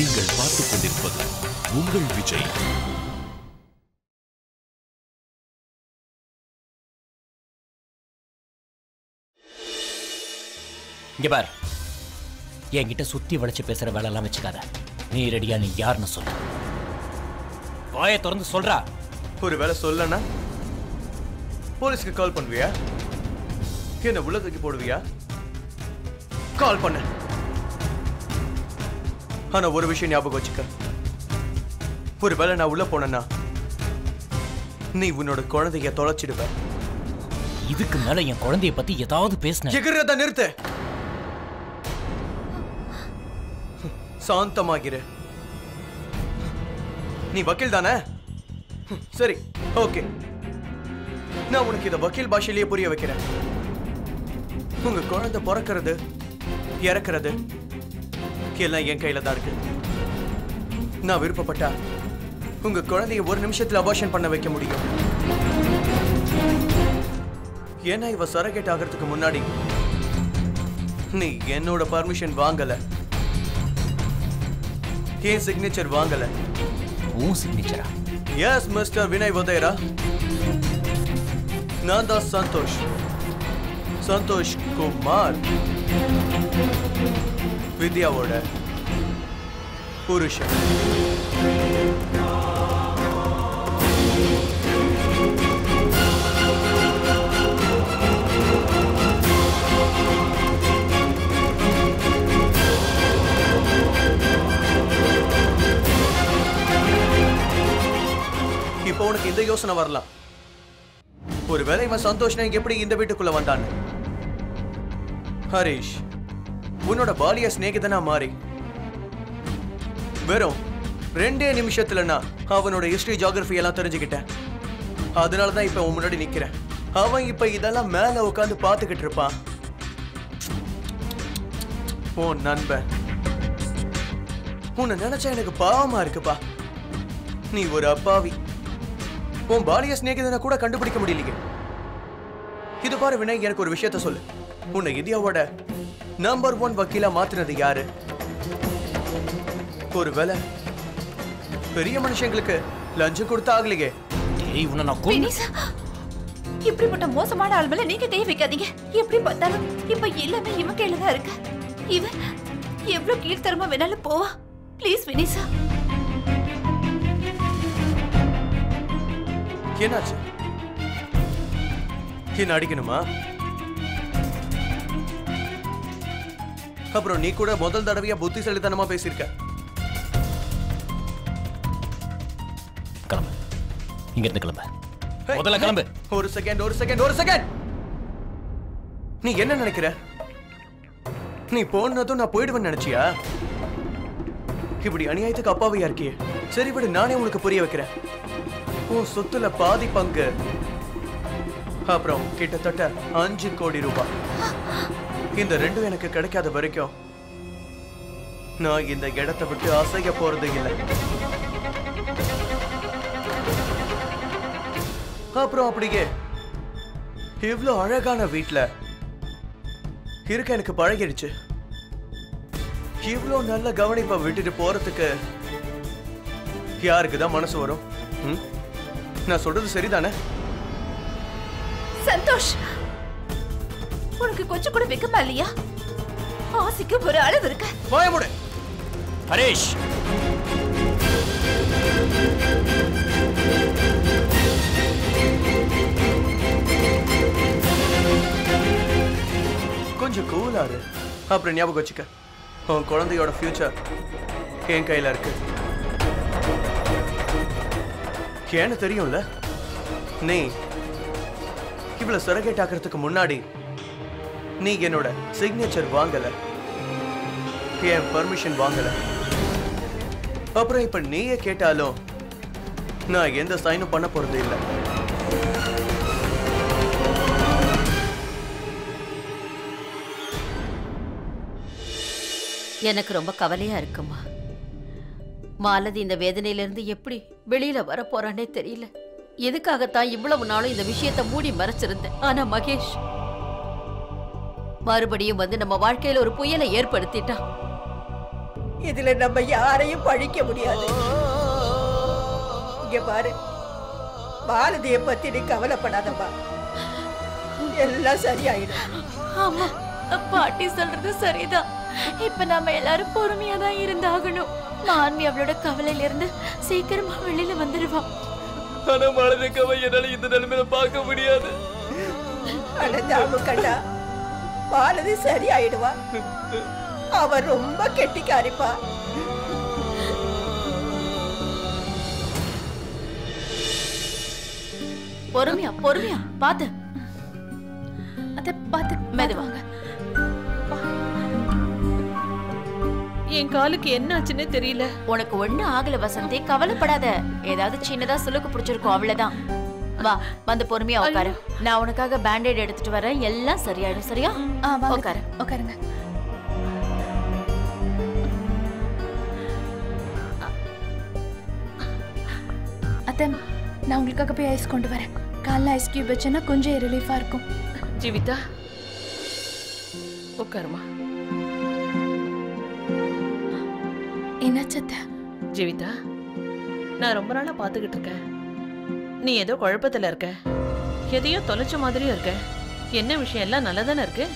நீங்கள் பார்த்துக் கொண்டிருப்பது உங்கள் விஜய். இங்க பார். என்கிட்ட சுத்தி வளைச்சு பேசுற வேலையெல்லாம் வச்சுக்காத. நீ ரெடியா நீ யாருன்னு சொல்லு. வாயை திறந்து சொல்றா. ஒரு வேலை சொல்லனா போலீஸ்க்கு கால் பண்ணுவியா? என்ன உள்ள தூக்கி போடுவியா? கால் பண்ணு. ஆனா ஒரு விஷயம் ஞாபகம் வச்சுக்க. ஒரு வேலை நான் உள்ள போனேன்னா நீ உன்னோட குழந்தைய தொலைச்சிடுவ. இதுக்கு மேல என் குழந்தைய பத்தி ஏதாவது பேசின எகிறத நிறுத்து. சாந்தமாகிரு. நீ வக்கீல் தானே? சரி ஓகே. நான் உனக்கு இத வக்கீல் பாஷையிலேயே புரிய வைக்கிறேன். உங்க குழந்தை பிறக்கிறது இறக்கிறது எல்லாம் என் கையில தான் இருக்கு. நான் விருப்பப்பட்டா உங்க குழந்தைய ஒரு நிமிஷத்துல அபார்ஷன் பண்ண வைக்க முடியும். ஏன்னா இவ சரகேட் ஆகிறதுக்கு முன்னாடி நீ என்னோட பர்மிஷன் வாங்கல. ஏன் சிக்னேச்சர் வாங்கல? உன் சிக்னேச்சரா எஸ் மிஸ்டர் வினய் வதேரா நான் தான் சந்தோஷ். சந்தோஷ் குமார். வித்யாவோட புருஷன். இப்போ உனக்கு இந்த யோசனை வரலாம். ஒருவேளை இவன் சந்தோஷ்னா எப்படி இந்த வீட்டுக்குள்ள வந்தான்? ஹரீஷ். உன்னோட பாலிய சிநேகிதனா மாறி. வெறும் ரெண்டே நிமிஷத்துல நான் அவனோட ஹிஸ்டரி ஜியாகிரபி எல்லாம் தெரிஞ்சுக்கிட்டேன். அதனால தான் இப்ப உன் முன்னாடி நிக்கிறேன். அவன் இப்ப இதெல்லாம் மேல உட்காந்து பார்த்துக்கிட்டு இருப்பான். உன் நண்பன். உன்னை நினைச்சா எனக்கு பாவமா இருக்குப்பா. நீ ஒரு அப்பாவி. உன் பாலிய சிநேகிதனை கூட கண்டுபிடிக்க முடியலையே. இது பாரு வினய் எனக்கு ஒரு விஷயத்த சொல்லு. உன்னை இந்தியாவோட நம்பர் ஒன் வக்கீலா மாத்துனது யாரு? ஒருவேளை பெரிய மனுஷங்களுக்கு லஞ்சம் கொடுத்தா ஆகலையே. ஏய் உன்னை நான் வினிசா இப்படிப்பட்ட மோசமான ஆள் மேல நீங்க கை வைக்காதீங்க. எப்படி பார்த்தாலும் இப்ப எல்லாமே இவன் கையில தான் இருக்கு. இவன் எவ்வளவு கீழ்த்தரமா வேணாலும் போவா. ப்ளீஸ் வினிசா என்னாச்சு? என்ன அடிக்கணுமா? அப்புறம் நீ கூட முதல் தடவையா புத்திசாலித்தனமா பேசியிருக்க. கிளம்பு. இங்க இருந்து கிளம்பு முதல்ல கிளம்பு. ஒரு செகண்ட் ஒரு செகண்ட் ஒரு செகண்ட் நீ என்ன நினைக்கிற? நீ போனதும் நான் போயிடுவேன்னு நினைச்சியா? இப்படி அநியாயத்துக்கு அப்பாவையா இருக்கியே. சரி விடு நானே உனக்கு புரிய வைக்கிறேன். உன் சொத்துல பாதி பங்கு. அப்புறம் கிட்டத்தட்ட அஞ்சு கோடி ரூபாய். இந்த ரெண்டும் எனக்கு கிடைக்காத வரைக்கும் நான் இந்த இடத்தை விட்டு அசைக்க போறது இல்லை. அப்புறம் அப்படியே இவ்வளவு அழகான வீட்டுல இருக்க எனக்கு பழகிடுச்சு. இவ்வளவு நல்ல கவனிப்பை விட்டுட்டு போறதுக்கு யாருக்கு தான் மனசு வரும்? நான் சொல்றது சரிதானே? சந்தோஷ்! கொஞ்சம் கூட வெக்கமா இல்லையா? ஆசைக்கு ஒரு அளவு இருக்கு. போயமுடு ஹரேஷ். கொஞ்சம் கூலாரு அப்புறம் ஞாபகம் வச்சுக்க. உன் குழந்தையோட ஃபியூச்சர் என் கையில இருக்கு. ஏன்னு தெரியும்ல? நீ இவ்வளவு சரகேட் ஆக்கிறதுக்கு முன்னாடி நீ என்னோட சிக்னேச்சர் வாங்கல. என் பர்மிஷன் வாங்கல. அப்புறம் இப்ப நீயே கேட்டாலும் நான் எந்த சைனும் பண்ண போறது இல்லை. எனக்கு ரொம்ப கவலையா இருக்குமா? மாலதி இந்த வேதனையிலிருந்து எப்படி வெளியில வர போறானே தெரியல. எதுக்காகத்தான் இவ்வளவு நாளும் இந்த விஷயத்தை மூடி மறைச்சிருந்தேன்? ஆனா மகேஷ் மறுபடியும் வந்து நம்ம வாழ்க்கையில ஒரு புயலை ஏற்படுத்திட்டான் இதுல நம்ம யாரையும் பழிக்க முடியாது. இங்க பாரு. பாரதிய பத்தி நீ கவலைப்படாதப்பா எல்லாம் சரியாயிடும். ஆமா பாட்டி சொல்றது சரிதான். இப்ப நாம எல்லாரும் பொறுமையா தான் இருந்தாகணும். மான்வி அவளோட கவலையில இருந்து சீக்கிரமா வெளியில வந்துடுவா ஆனா மாலதிக்காவை என்னால இந்த நிலைமையில பார்க்க முடியாது. அனந்தாமு கண்டா பாரதி சரியாயிடுவா. அவ ரொம்ப கெட்டிக்காரிப்பா. பொறுமையா பொறுமையா பாத்து. அத பார்த்து மெதுவாங்க என் காலுக்கு என்ன ஆச்சுன்னே தெரியல. உனக்கு ஒண்ணு ஆகல வசந்தி கவலைப்படாத. ஏதாவது சின்னதா சுளுக்கு பிடிச்சிருக்கும் அவ்வளவுதான். வா வந்து பொறுமையா உட்காரு நான் உனக்காக பேண்டேட் எடுத்துட்டு வரேன். எல்லாம் சரியாயிடும் சரியா? உட்காரு உட்காருங்க அத்தை நான் உங்களுக்காக போய் ஐஸ் கொண்டு வரேன். காலைல ஐஸ் கியூப் வச்சேன்னா கொஞ்சம் ரிலீஃபா இருக்கும். ஜீவிதா உட்காருமா என்னாச்சு அத்தை? ஜீவிதா நான் ரொம்ப நாளா பாத்துக்கிட்டு இருக்கேன். நீ ஏதோ குழப்பத்துல இருக்க. எதையோ தொலைச்ச மாதிரியும் இருக்க. என்ன விஷயம்? எல்லாம் நல்லதானே இருக்கு?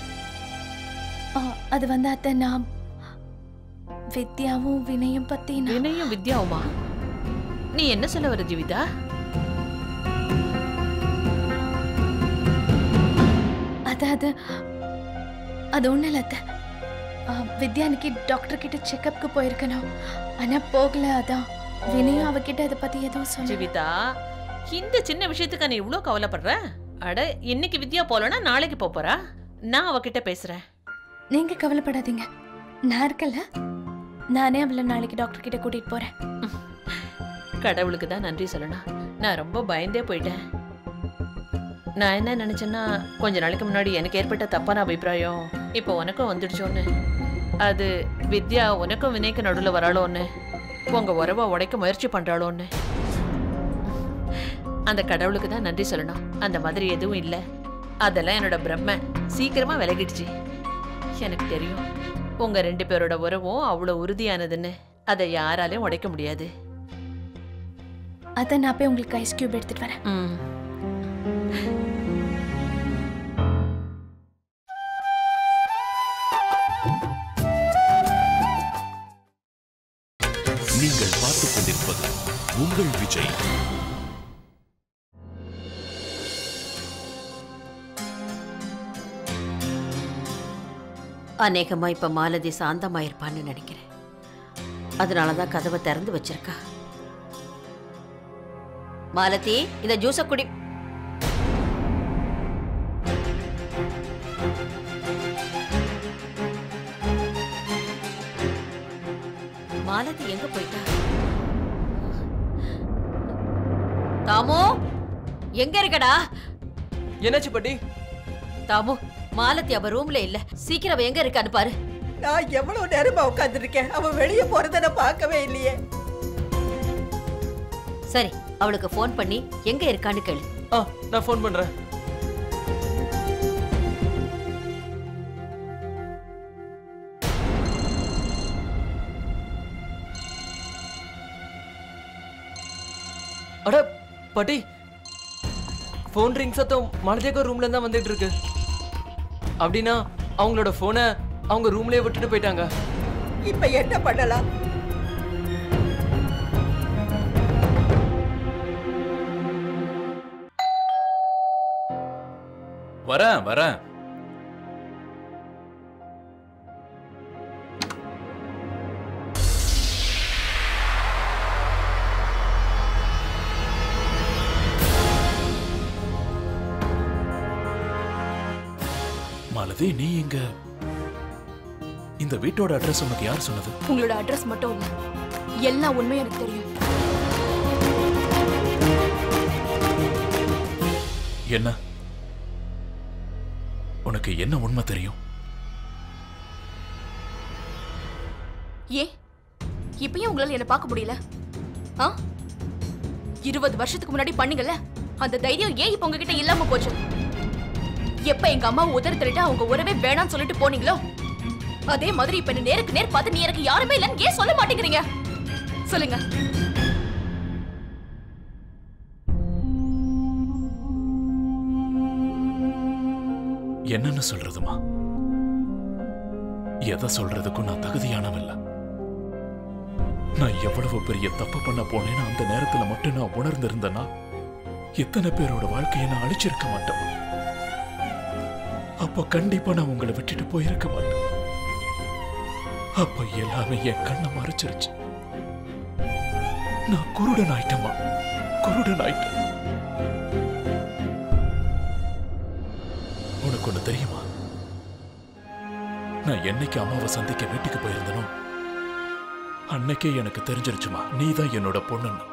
அது வந்து அத்தை நான் வித்யாவும் வினயும் பத்தி வினயும் வித்யாவுமா? நீ என்ன சொல்ல வர ஜீவிதா? அது அது அது ஒன்றும் இல்லை அத்தை. ஆ, வித்யா அன்னைக்கு டாக்டர் கிட்ட செக்கப்க்கு போயிருக்கணும். ஆனா போகல அதான். வினயும் அவகிட்ட இதை பத்தி எதுவும் சொல்ல ஜீவிதா இந்த சின்ன விஷயத்துக்கு நீ இவ்ளோ கவலைப்படுற? அட இன்னைக்கு வித்யா போலனா நாளைக்கு போறா நான் அவகிட்ட பேசுறேன். நீங்க கவலைப்படாதீங்க. நான் இருக்கல. நானே அவளை நாளைக்கு டாக்டர் கிட்ட கூட்டிட்டு போறேன். கடவுளுக்கு தான் நன்றி சொல்லணும். நான் ரொம்ப பயந்தே போயிட்டேன். நான் என்ன நினைச்சேன்னா கொஞ்ச நாளைக்கு முன்னாடி எனக்கு ஏற்பட்ட தப்பான அபிப்பிராயம் இப்போ உனக்கும் வந்துடுச்சோன்னு அது வித்யா உனக்கும் வினைக்கு நடுவில் வராளோன்னு உங்க உறவை உடைக்க முயற்சி பண்றாளோன்னு. அந்த கடவுளுக்கு தான் நன்றி சொல்லணும். அந்த மாதிரி எதுவும் இல்லை. அதெல்லாம் என்னோட பிரம்ம. சீக்கிரமா விலகிடுச்சு. எனக்கு தெரியும். உங்க ரெண்டு பேரோட உறவும் அவ்வளோ உறுதியானதுன்னு. அதை யாராலையும் உடைக்க முடியாது. அதை நான் போய் உங்களுக்கு ஐஸ் கியூப் எடுத்துட்டு வரேன். அநேகமா இப்ப மாலதி சாந்தமாயிருப்பான்னு நினைக்கிறேன். அதனாலதான் கதவை திறந்து வச்சிருக்கா. மாலதி இந்த ஜூஸ குடி. மாலதி எங்க போயிட்டா? தாமு எங்க இருக்கடா? என்னாச்சு பாட்டி? தாமு மாலதி அவ ரூம்ல இல்ல. சீக்கிரம் அவ எங்க இருக்கான்னு பாரு. நான் எவ்வளவு நேரமா உட்காந்துருக்கேன் அவன் வெளியே போறத நான் பார்க்கவே இல்லையே. சரி அவளுக்கு ஃபோன் பண்ணி எங்க இருக்கான்னு கேளு. ஆ நான் ஃபோன் பண்றேன். அட பாட்டி. ஃபோன் ரிங் சத்தம் மாலதியாக்கா ரூம்ல தான் வந்துட்டு இருக்கு. அப்படின்னா அவங்களோட ஃபோனை அவங்க ரூம்லயே விட்டுட்டு போயிட்டாங்க. இப்ப என்ன பண்ணலாம்? வரேன் வரேன். மாலதி நீ இங்க இந்த வீட்டோட அட்ரஸ் உனக்கு யார் சொன்னது? உங்களோட அட்ரஸ் மட்டும் இல்ல. எல்லா உண்மையும் எனக்கு தெரியும். என்ன? உனக்கு என்ன உண்மை தெரியும்? ஏன் இப்பயும் உங்களால என்ன பார்க்க முடியல? ஆ? இருபது வருஷத்துக்கு முன்னாடி பண்ணீங்கல்ல? அந்த தைரியம் ஏன் இப்ப உங்ககிட்ட இல்லாம போச்சு? எப்ப எங்க அம்மா உதறி அவங்க உறவே வேணாம்னு சொல்லிட்டு போனீங்களோ? அதே மாதிரி இப்ப நேருக்கு நேர் பார்த்து நீ எனக்கு யாருமே இல்லைன்னு ஏன் சொல்ல மாட்டேங்கிறீங்க? சொல்லுங்க. என்னன்னு சொல்றதுமா? எதை சொல்றதுக்கும் நான் தகுதியானவல்ல நான் எவ்வளவு பெரிய தப்பு பண்ண போனேன்னு அந்த நேரத்துல மட்டும் நான் உணர்ந்திருந்தேன்னா இத்தனை பேரோட வாழ்க்கையை நான் அழிச்சிருக்க மாட்டேன். அப்ப கண்டிப்பா நான் உங்களை விட்டுட்டு போயிருக்க மாட்டேன். அப்ப எல்லாமே என் கண்ணை மறைச்சிருச்சு. நான் குருடன் ஆயிட்டமா குருடன் ஆயிட்டேன். உனக்கு ஒண்ணு தெரியுமா? நான் என்னைக்கு அம்மாவை சந்திக்க வீட்டுக்கு போயிருந்தனோ அன்னைக்கே எனக்கு தெரிஞ்சிருச்சுமா நீ தான் என்னோட பொண்ணுன்னு.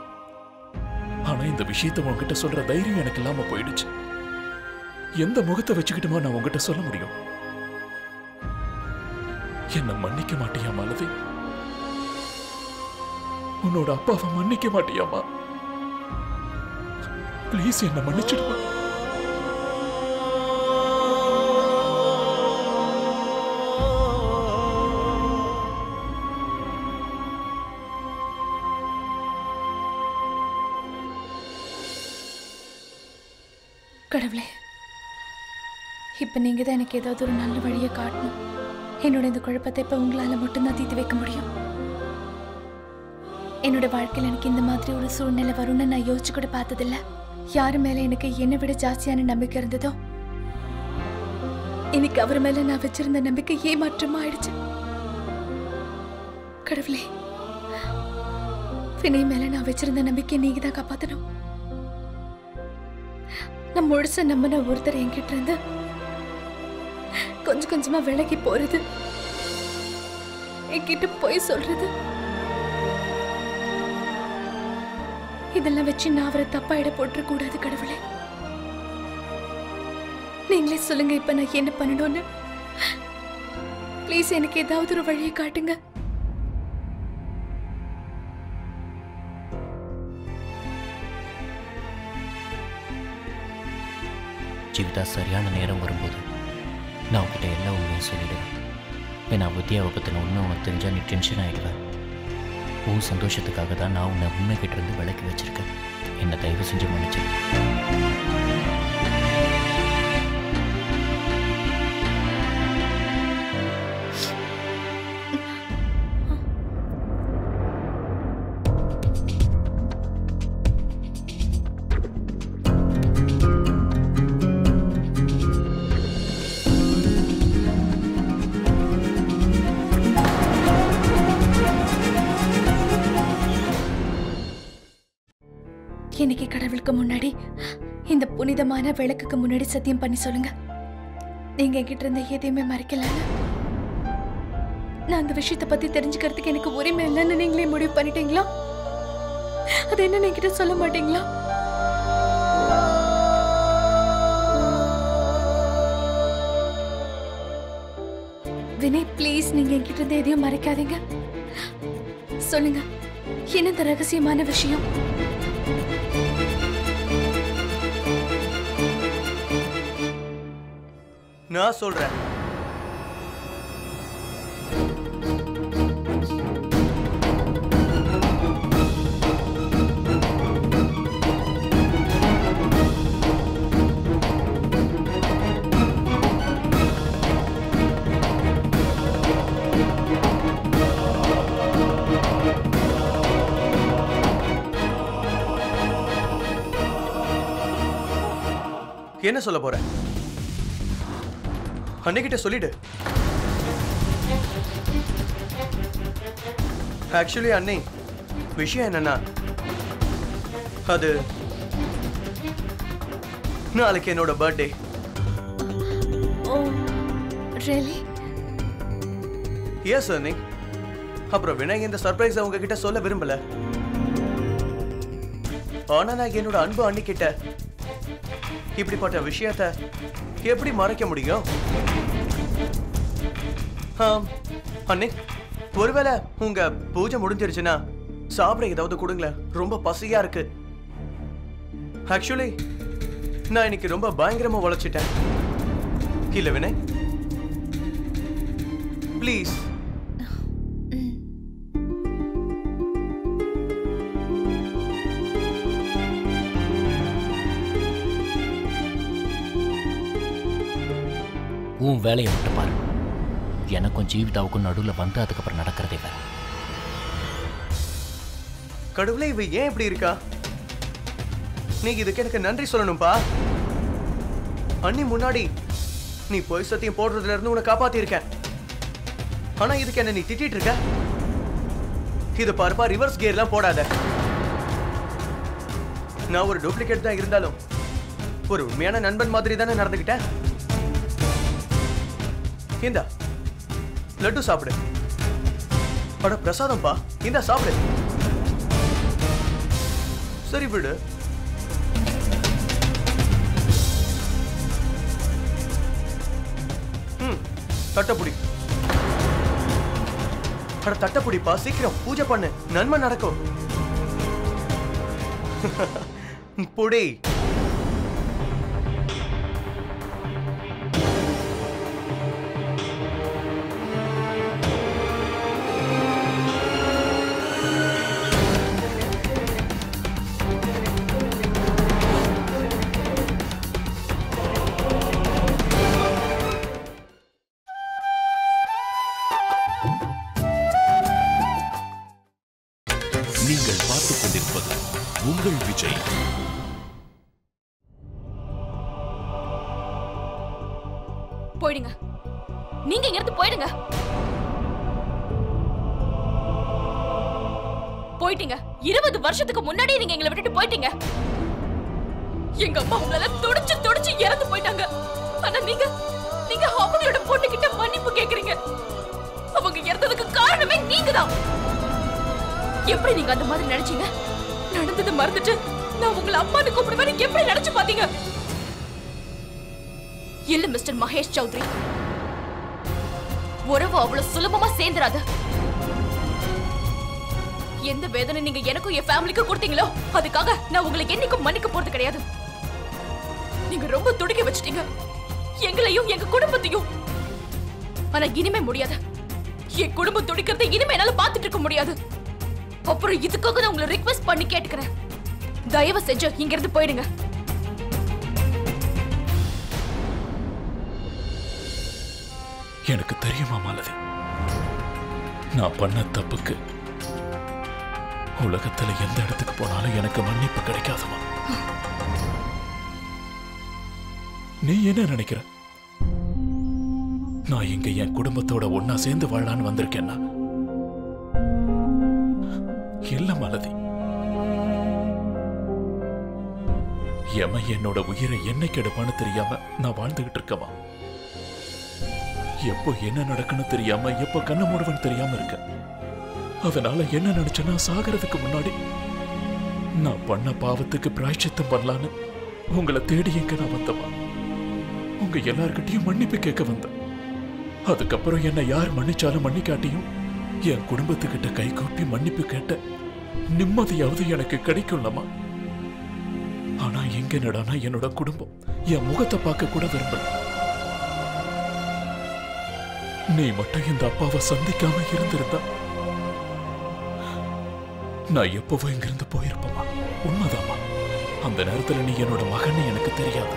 ஆனா இந்த விஷயத்தை உன்கிட்ட சொல்ற தைரியம் எனக்கு இல்லாம போயிடுச்சு. எந்த முகத்தை வச்சுக்கிட்டுமா நான் உங்ககிட்ட சொல்ல முடியும். என்ன மன்னிக்க மாட்டியா மாலதி? உன்னோட அப்பாவை மன்னிக்க மாட்டியாமா ப்ளீஸ் என்ன மன்னிச்சிடுமா? இப்போ நீங்கள் தான் எனக்கு ஏதாவது ஒரு நல்ல வழியை காட்டணும். என்னோட இந்த குழப்பத்தை இப்போ உங்களால் மட்டும்தான் தீர்த்து வைக்க முடியும். என்னோட வாழ்க்கையில் எனக்கு இந்த மாதிரி ஒரு சூழ்நிலை வரும்னு நான் யோசிச்சு கூட பார்த்ததில்ல. யார் மேலே எனக்கு என்னை விட ஜாஸ்தியான நம்பிக்கை இருந்ததோ? இன்னைக்கு அவர் மேல நான் வச்சிருந்த நம்பிக்கை ஏமாற்றமா ஆயிடுச்சு. கடவுளே வினை மேல நான் வச்சிருந்த நம்பிக்கை நீங்க தான் காப்பாத்தணும். நான் முழுச நம்பின ஒருத்தர் என்கிட்ட இருந்து கொஞ்சம் கொஞ்சமா விலகி போறது. என்கிட்ட போய் சொல்றது. இதெல்லாம் வச்சு நான் அவரை தப்பா இட போட்டுற கூடாது கடவுளே. நீங்களே சொல்லுங்க இப்ப நான் என்ன பண்ணணும்னு. ப்ளீஸ் எனக்கு ஏதாவது ஒரு வழியை காட்டுங்க. ஜீவிதா சரியான நேரம் வரும்போது நான் உங்ககிட்ட எல்லா உண்மையும் சொல்லிடுவேன் ஏன்னா வித்யாவை பற்றின உண்மை உனக்கு தெரிஞ்சால் நீ டென்ஷன் ஆகிடுவேன் உன் சந்தோஷத்துக்காக தான் நான் உன்னை உண்மை இருந்து விலக்கி வச்சிருக்கேன். என்னை தயவு செஞ்சு மன்னிச்சிருக்கேன் இன்னைக்கு முன்னாடி இந்த புனிதமான விளக்குக்கு முன்னாடி சத்தியம் பண்ணி சொல்லுங்க. நீங்க என்கிட்ட இருந்த எதையுமே மறைக்கல நான் அந்த விஷயத்தை பத்தி தெரிஞ்சுக்கிறதுக்கு எனக்கு உரிமை இல்லைன்னு நீங்களே முடிவு பண்ணிட்டீங்களா? அது என்ன என்கிட்ட சொல்ல மாட்டீங்களா? வினய் ப்ளீஸ் நீங்க என்கிட்ட இருந்து எதையும் மறைக்காதீங்க. சொல்லுங்க என்ன இந்த ரகசியமான விஷயம்? நான் சொல்றேன். என்ன சொல்ல போற? அன்னைக்கிட்ட சொல்லிடு. ஆக்சுவலி அன்னை விஷயம் என்னன்னா அது நாளைக்கு என்னோட பர்த்டே எஸ் அன்னை அப்புறம் வினய் இந்த சர்ப்ரைஸ் அவங்க கிட்ட சொல்ல விரும்பல. ஆனா நான் என்னோட அன்பு அன்னிக்கிட்ட இப்படிப்பட்ட விஷயத்த எப்படி மறைக்க முடியும்? அண்ணே ஒருவேளை உங்க பூஜை முடிஞ்சிருச்சுன்னா சாப்பிட ஏதாவது கொடுங்களேன். ரொம்ப பசியா இருக்கு. ஆக்சுவலி நான் இன்னைக்கு ரொம்ப பயங்கரமா உழைச்சிட்டேன். இல்ல வினய். ப்ளீஸ் உன் வேலையை மட்டும் பாரு. எனக்கும் ஜீவிதாவுக்கும் நடுவில் வந்து அதுக்கப்புறம் நடக்கிறதே வேற. கடவுளே இவ ஏன் இப்படி இருக்கா? நீ இதுக்கு எனக்கு நன்றி சொல்லணும்பா. அண்ணி முன்னாடி நீ பொய் சத்தியம் போடுறதுல இருந்து உன்னை காப்பாத்திருக்க ஆனா இதுக்கு என்ன நீ திட்டிட்டு இருக்க? இது பாருப்பா ரிவர்ஸ் கியர்லாம் போடாத. நான் ஒரு டூப்ளிகேட் தான் இருந்தாலும் ஒரு உண்மையான நண்பன் மாதிரி தானே நடந்துகிட்டேன் இந்தா லட்டு சாப்பிடு. அட பிரசாதம்ப்பா இந்த சாப்பிடு. சரி விடு. ம் தட்டப்புடி. அட தட்டப்புடிப்பா சீக்கிரம் பூஜை பண்ணு. நன்மை நடக்கும். புடி. போயிட்டீங்க. இருபது வருஷத்துக்கு முன்னாடி நீங்க எங்களை விட்டுட்டு போயிட்டீங்க. எங்க அம்மா உங்களால துடிச்சு துடிச்சு இறந்து போயிட்டாங்க. ஆனா நீங்க நீங்க அவங்களோட பொண்ணு கிட்ட மன்னிப்பு கேக்குறீங்க. அவங்க இறந்ததுக்கு காரணமே நீங்க தான் எப்படி நீங்க அந்த மாதிரி நினைச்சீங்க? நடந்தது மறந்துட்டு நான் உங்களை அம்மானு கூப்பிடுவேன் எப்படி நினைச்சு பாத்தீங்க இல்ல மிஸ்டர் மகேஷ் சௌத்ரி. உறவு அவ்வளவு சுலபமா சேர்ந்துராது. எந்த வேதனை நீங்க எனக்கும் என் ஃபேமிலிக்கும் கொடுத்தீங்களோ அதுக்காக நான் உங்களுக்கு என்னைக்கும் மன்னிக்க போறது கிடையாது. நீங்க ரொம்ப துடிக்க வச்சிட்டீங்க. எங்களையும் எங்க குடும்பத்தையும். ஆனா இனிமே முடியாது. என் குடும்பம் துடிக்கிறதை இனிமே என்னால பார்த்துட்டு இருக்க முடியாது. அப்புறம் இதுக்காக நான் உங்களை ரிக்வெஸ்ட் பண்ணி கேட்டுக்கிறேன். தயவு செஞ்சு இங்க இருந்து போயிடுங்க. எனக்கு தெரியுமா மாலதி? நான் பண்ண தப்புக்கு உலகத்துல எந்த இடத்துக்கு போனாலும் எனக்கு மன்னிப்பு கிடைக்காதுமா நீ என்ன நினைக்கிற? நான் இங்க என் குடும்பத்தோட ஒன்னா சேர்ந்து வாழலான்னு வந்திருக்கேன்னா? இல்ல மலதி. எம என்னோட உயிரை என்னைக்கு எடுப்பான்னு தெரியாம நான் வாழ்ந்துகிட்டு இருக்கவா எப்போ என்ன நடக்குன்னு தெரியாம எப்போ கண்ணு மூடுவன்னு தெரியாம இருக்க அதனால என்ன நினைச்சேன்னா சாகிறதுக்கு முன்னாடி நான் பண்ண பாவத்துக்கு பிராய்ச்சித்தம் பண்ணலான்னு உங்களை தேடி எங்க நான் வந்தமா உங்க எல்லார்கிட்டையும் மன்னிப்பு கேட்க வந்தேன். அதுக்கப்புறம் என்ன யார் மன்னிச்சாலும் மன்னிக்காட்டியும் என் குடும்பத்துக்கிட்ட கை கூப்பி மன்னிப்பு கேட்ட நிம்மதியாவது எனக்கு கிடைக்கும்லமா ஆனா எங்க நடானா என்னோட குடும்பம் என் முகத்தை பார்க்க கூட விரும்பல. நீ மட்டும் இந்த அப்பாவை சந்திக்காம இருந்திருந்தா நான் எப்பவோ இங்கிருந்து போயிருப்பமா உண்மைதாம்மா. அந்த நேரத்துல நீ என்னோட மகன் எனக்கு தெரியாது.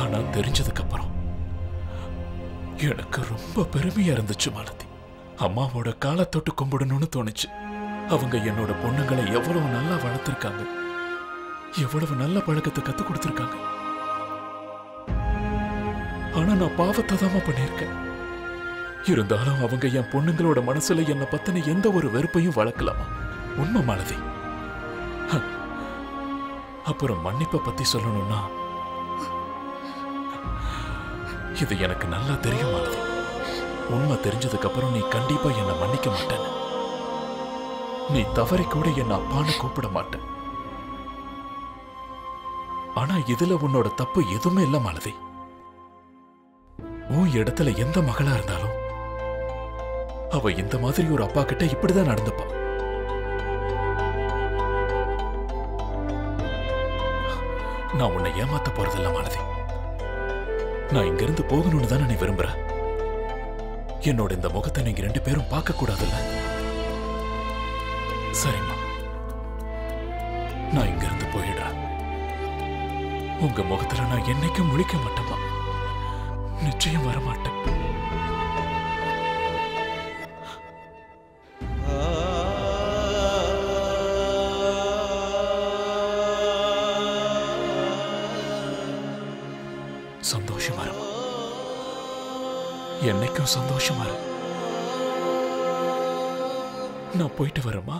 ஆனா தெரிஞ்சதுக்கு அப்புறம் எனக்கு ரொம்ப பெருமையா இருந்துச்சு மாலதி. அம்மாவோட காலை தொட்டு கும்பிடணும்னு தோணுச்சு. அவங்க என்னோட பொண்ணுங்களை எவ்வளவு நல்லா வளர்த்துருக்காங்க. எவ்வளவு நல்ல பழக்கத்தை கத்து கொடுத்திருக்காங்க. ஆனா நான் பாவத்தை தாமா பண்ணியிருக்கேன். இருந்தாலும் அவங்க என் பொண்ணுங்களோட மனசுல என்னை பத்தின எந்த ஒரு வெறுப்பையும் வளர்க்கலாமா உண்மை மாலதி. ஹ. அப்புறம் மன்னிப்பை பத்தி சொல்லணும்னா இது எனக்கு நல்லா தெரியும் மாலதி. உண்மை தெரிஞ்சதுக்கு அப்புறம் நீ கண்டிப்பா என்னை மன்னிக்க மாட்டேன் நீ தவறி கூட என்ன அப்பான்னு கூப்பிட மாட்டேன். ஆனா இதுல உன்னோட தப்பு எதுவுமே இல்ல மாலதி. உன் இடத்துல எந்த மகளா இருந்தாலும் அவ இந்த மாதிரி ஒரு அப்பா கிட்ட இப்படிதான் நடந்துப்பா. நான் உன்னை ஏமாத்த போறதில்ல மாலதி நான் இங்கிருந்து போகணும்னு தானே நீ விரும்புற. என்னோட இந்த முகத்தை நீங்க ரெண்டு பேரும் பார்க்க கூடாதுல்ல? சரிம்மா. நான் இங்கிருந்து போயிடுறேன். உங்க முகத்துல நான் என்னைக்கும் முழிக்க மாட்டேம்மா. நிச்சயம் வர என்னைக்கும் சந்தோஷமா இரு நான் போயிட்டு வரேம்மா.